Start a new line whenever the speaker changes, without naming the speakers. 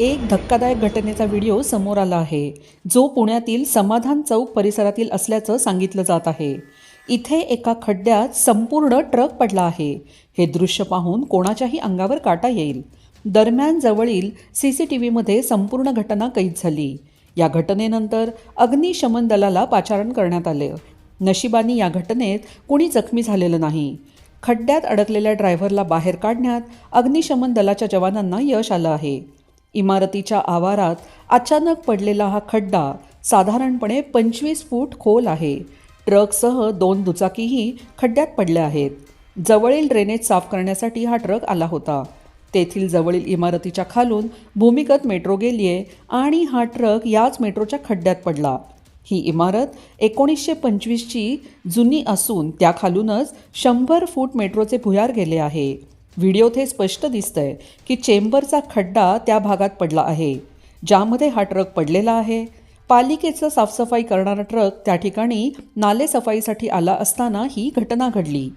एक धक्कादायक घटनेचा व्हिडिओ समोर आला आहे. जो पुण्यातील समाधान चौक परिसरातील असल्याचं सांगितलं जात आहे. इथे एका खड्ड्यात संपूर्ण ट्रक पडला आहे. हे दृश्य पाहून कोणाच्याही अंगावर काटा येईल. दरम्यान जवळील सी सी टी व्हीमध्ये संपूर्ण घटना कैद झाली. या घटनेनंतर अग्निशमन दलाला पाचारण करण्यात आले. नशिबानी या घटनेत कुणी जखमी झालेलं नाही. खड्ड्यात अडकलेल्या ड्रायव्हरला बाहेर काढण्यात अग्निशमन दलाच्या जवानांना यश आलं आहे. इमारतीच्या आवारात अचानक पडलेला हा खड्डा साधारणपणे पंचवीस फूट खोल आहे. ट्रकसह दोन दुचाकीही खड्ड्यात पडल्या आहेत. जवळील ड्रेनेज साफ करण्यासाठी हा ट्रक आला होता. तेथील जवळील इमारतीच्या खालून भूमिगत मेट्रो गेली आहे आणि हा ट्रक याच मेट्रोच्या खड्ड्यात पडला. ही इमारत एकोणीसशे पंचवीसची जुनी असून त्याखालूनच शंभर फूट मेट्रोचे भुयार गेले आहे. व्हिडिओत हे स्पष्ट दिसतंय की चेंबरचा खड्डा त्या भागात पडला आहे ज्यामध्ये हा ट्रक पडलेला आहे. पालिकेचं साफसफाई करणारा ट्रक त्या ठिकाणी नाले सफाईसाठी आला असताना ही घटना घडली.